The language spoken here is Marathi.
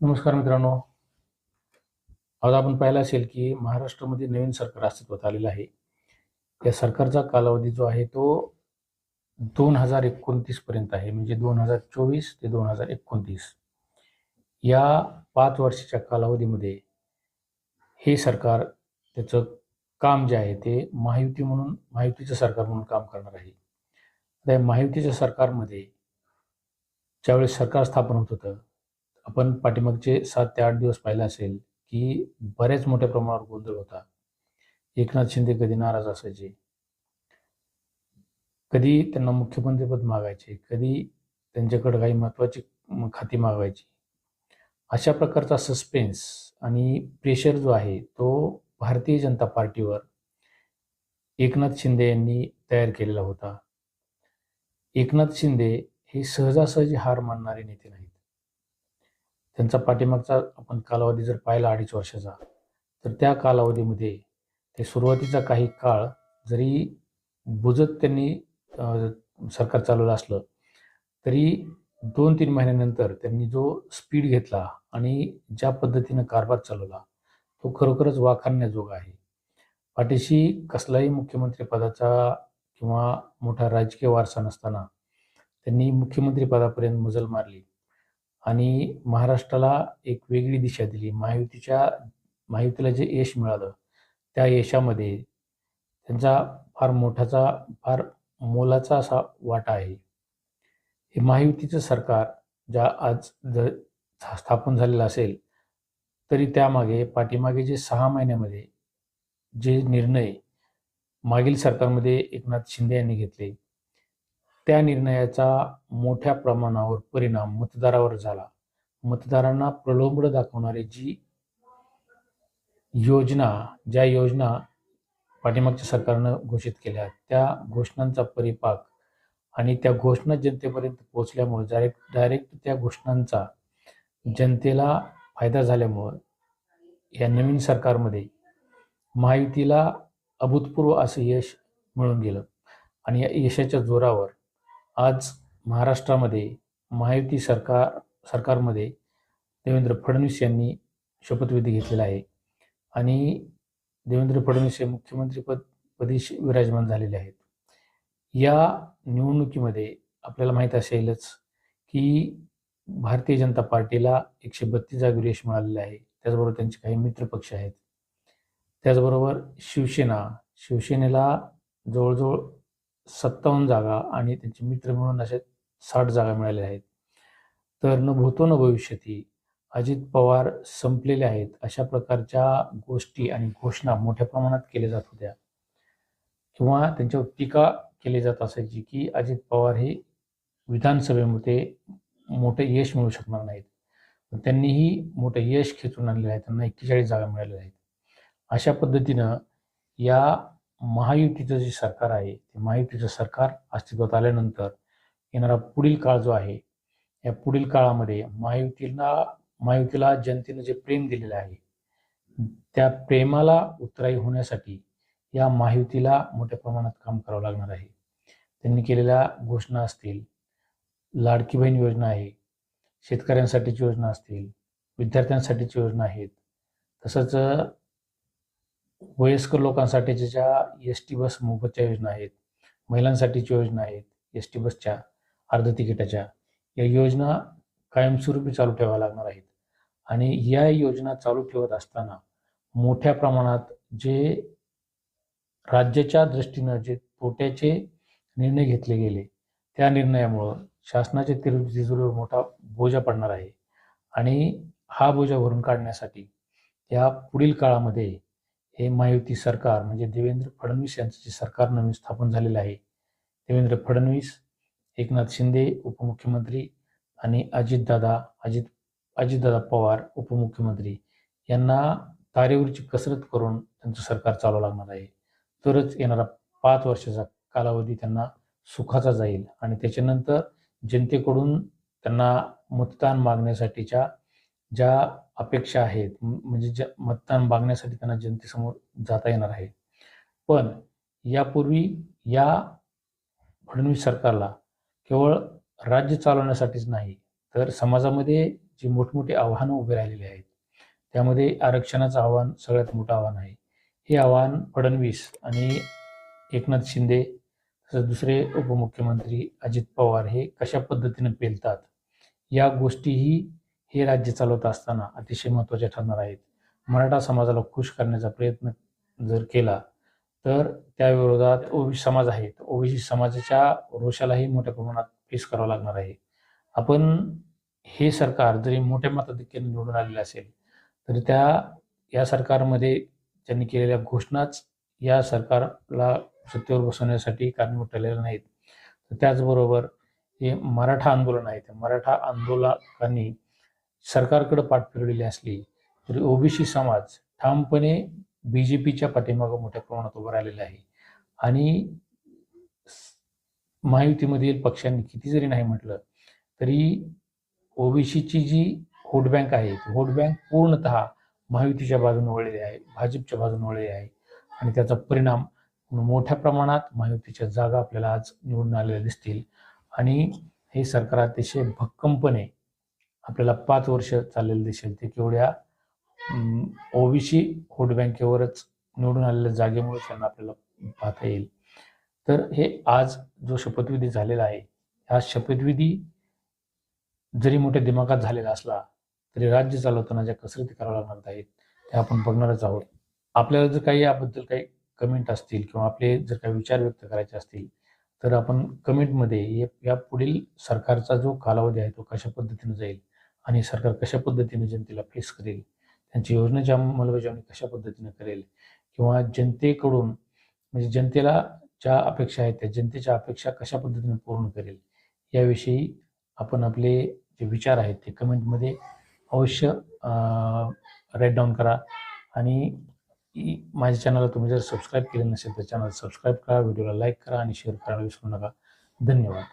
नमस्कार मित्रांनो. आज आपण पाहिलं असेल की महाराष्ट्रामध्ये नवीन सरकार अस्तित्वात आलेलं आहे. या सरकारचा कालावधी जो आहे तो दोन हजार एकोणतीस पर्यंत आहे. म्हणजे दोन हजार चोवीस ते दोन हजार एकोणतीस. या पाच वर्षाच्या कालावधीमध्ये हे सरकार त्याचं काम जे आहे ते महायुती म्हणून महायुतीचं सरकार म्हणून काम करणार आहे. आता या महायुतीच्या सरकारमध्ये ज्यावेळेस सरकार स्थापन होत होतं आपण पाठीमागचे सात ते आठ दिवस पाहिलं असेल की बऱ्याच मोठ्या प्रमाणावर गोंधळ होता. एकनाथ शिंदे कधी नाराज असायचे? कधी त्यांना मुख्यमंत्रीपद मागायचे? कधी त्यांच्याकडे काही महत्वाची खाती मागवायची? अशा प्रकारचा सस्पेन्स आणि प्रेशर जो आहे तो भारतीय जनता पार्टीवर एकनाथ शिंदे यांनी तयार केलेला होता. एकनाथ शिंदे हे सहजासहजी हार मानणारे नेते नाहीत. त्यांचा पाठीमागचा आपण कालावधी जर पाहिला अडीच वर्षाचा तर त्या कालावधीमध्ये ते सुरुवातीचा काही काळ जरी बुजत त्यांनी सरकार चालवलं असलं तरी दोन तीन महिन्यानंतर त्यांनी जो स्पीड घेतला आणि ज्या पद्धतीनं कारभार चालवला तो खरोखरच वाखाणण्याजोगा आहे. पाठीशी कसलाही मुख्यमंत्री पदाचा किंवा मोठा राजकीय वारसा नसताना त्यांनी मुख्यमंत्री पदापर्यंत मजल मारली. आणि महाराष्ट्राला एक वेगळी दिशा दिली. महायुतीच्या महायुतीला जे यश मिळालं त्या यशामध्ये त्यांचा फार मोठाचा फार मोलाचा असा वाटा आहे. हे महायुतीचं सरकार ज्या आज जर स्थापन झालेलं असेल तरी त्यामागे पाठीमागे जे सहा महिन्यामध्ये जे निर्णय मागील सरकारमध्ये एकनाथ शिंदे यांनी घेतले त्या निर्णयाचा मोठ्या प्रमाणावर परिणाम मतदारावर झाला. मतदारांना प्रलोभन दाखवणारी जी योजना ज्या योजना पाठीमागच्या सरकारनं घोषित केल्या त्या घोषणांचा परिपाक आणि त्या घोषणा जनतेपर्यंत पोहोचल्यामुळे डायरेक्ट डायरेक्ट त्या घोषणांचा जनतेला फायदा झाल्यामुळं या नवीन सरकारमध्ये महायुतीला अभूतपूर्व असं यश मिळून गेलं. आणि या यशाच्या जोरावर आज महाराष्ट्रामध्ये महायुती सरकार सरकारमध्ये देवेंद्र फडणवीस यांनी शपथविधी घेतलेला आहे. आणि देवेंद्र फडणवीस हे मुख्यमंत्रीपद पदी विराजमान झालेले आहेत. या निवडणुकीमध्ये आपल्याला माहीत असेलच की भारतीय जनता पार्टीला एकशे बत्तीस जागेवर यश मिळालेलं आहे. त्याचबरोबर त्यांचे काही मित्रपक्ष आहेत. त्याचबरोबर शिवसेना शिवसेनेला जवळजवळ सत्तावन्न जागा आणि त्यांचे मित्र मिळून अशा साठ जागा मिळाल्या आहेत. तर न भूतो न भविष्यती अजित पवार संपलेले आहेत अशा प्रकारच्या गोष्टी आणि घोषणा मोठ्या प्रमाणात केल्या जात होत्या. किंवा त्यांच्यावर टीका केली जात असायची की अजित पवार हे विधानसभेमध्ये मोठे यश मिळू शकणार नाहीत. पण त्यांनीही मोठं यश खेचून आणलेलं आहे. त्यांना एक्केचाळीस जागा मिळालेल्या आहेत. अशा पद्धतीनं या महायुतीचं जे सरकार आहे ते महायुतीचं सरकार अस्तित्वात आल्यानंतर येणारा पुढील काळ जो आहे या पुढील काळामध्ये महायुतीला महायुतीला जनतेनं जे प्रेम दिलेलं आहे त्या प्रेमाला उत्तराई होण्यासाठी या महायुतीला मोठ्या प्रमाणात काम करावं लागणार आहे. त्यांनी केलेल्या घोषणा असतील लाडकी बहीण योजना आहे शेतकऱ्यांसाठीची योजना असतील विद्यार्थ्यांसाठीची योजना आहेत तसंच वयस्कर लोकांसाठीच्या ज्या एस टी बस मोफतच्या योजना आहेत महिलांसाठीच्या योजना आहेत एस टी बसच्या अर्ध तिकिटाच्या या योजना कायमस्वरूपी चालू ठेवाव्या लागणार आहेत. आणि या योजना चालू ठेवत असताना मोठ्या प्रमाणात जे राज्याच्या दृष्टीनं जे तोट्याचे निर्णय घेतले गेले त्या निर्णयामुळं शासनाच्या तिजो- मोठा बोजा पडणार आहे. आणि हा बोजा भरून काढण्यासाठी या पुढील काळामध्ये हे महायुती सरकार म्हणजे देवेंद्र फडणवीस यांचं जे सरकार नवीन स्थापन झालेलं आहे देवेंद्र फडणवीस एकनाथ शिंदे उपमुख्यमंत्री आणि अजितदादा अजित अजितदादा पवार उपमुख्यमंत्री यांना तारेवरची कसरत करून त्यांचं सरकार चालू लागणार आहे. तरच येणारा पाच वर्षाचा कालावधी त्यांना सुखाचा जाईल आणि त्याच्यानंतर जनतेकडून त्यांना मतदान मागण्यासाठीच्या ज्या अपेक्षा आहेत म्हणजे ज्या मतदान मागण्यासाठी त्यांना जनतेसमोर जाता येणार आहे. पण यापूर्वी या फडणवीस सरकारला केवळ राज्य चालवण्यासाठीच नाही तर समाजामध्ये जी मोठमोठी आव्हानं उभी राहिलेली आहेत त्यामध्ये आरक्षणाचं आव्हान सगळ्यात मोठं आव्हान आहे. हे आव्हान फडणवीस आणि एकनाथ शिंदे तसंच दुसरे उपमुख्यमंत्री अजित पवार हे कशा पद्धतीने पेलतात या गोष्टीही हे राज्य चालवत असताना अतिशय महत्त्वाचे ठरणार आहेत. मराठा समाजाला खुश करण्याचा प्रयत्न जर केला तर त्या विरोधात ओबीसी समाज आहे. ओबीसी समाजाच्या रोषालाही मोठ्या प्रमाणात फेस करावं लागणार आहे. आपण हे सरकार जरी मोठ्या मताधिक्याने निवडून आलेलं असेल तरी त्या या सरकारमध्ये त्यांनी केलेल्या घोषणाच या सरकारला सत्तेवर बसवण्यासाठी कारणीभूत ठरलेल्या नाहीत. तर त्याचबरोबर हे मराठा आंदोलन आहे. त्या मराठा आंदोलकांनी सरकारकडे पाठ फिरलेली असली तरी ओबीसी समाज ठामपणे बी जे पीच्या पाठीमागं मोठ्या प्रमाणात उभं राहिलेला आहे. आणि महायुतीमधील पक्षांनी किती जरी नाही म्हटलं तरी ओबीसीची जी व्होट बँक आहे ती व्होट बँक पूर्णतः महायुतीच्या बाजूने वळलेली आहे भाजपच्या बाजूने वळलेली आहे. आणि त्याचा परिणाम मोठ्या प्रमाणात महायुतीच्या जागा आपल्याला आज निवडून आलेल्या दिसतील. आणि हे सरकार अतिशय भक्कमपणे आपल्याला पाच वर्ष चाललेलं दिसेल. ते केवढ्या ओबीसी व्होट बँकेवरच निवडून आलेल्या जागेमुळे त्यांना आपल्याला पाहता येईल. तर हे आज जो शपथविधी झालेला आहे हा शपथविधी जरी मोठ्या दिमागात झालेला असला तरी राज्य चालवताना ज्या कसरती कराव्या लागणार आहेत त्या आपण बघणारच आहोत. आपल्याला जर काही याबद्दल काही कमेंट असतील किंवा आपले जर काही विचार व्यक्त करायचे असतील तर आपण कमेंटमध्ये या पुढील सरकारचा जो कालावधी आहे तो कशा पद्धतीने जाईल आणि सरकार कशा पद्धतीने जनतेला फेस करेल? त्यांची योजनेची अंमलबजावणी कशा पद्धतीने करेल? किंवा जनतेकडून म्हणजे जनतेला ज्या अपेक्षा आहेत त्या जनतेच्या अपेक्षा कशा पद्धतीने पूर्ण करेल? याविषयी आपण आपले जे विचार आहेत ते कमेंटमध्ये अवश्य राईट डाऊन करा. आणि माझ्या चॅनलला तुम्ही जर सबस्क्राईब केले नसेल तर चॅनल सबस्क्राईब करा व्हिडिओला लाईक करा आणि शेअर करायला विसरू नका. धन्यवाद.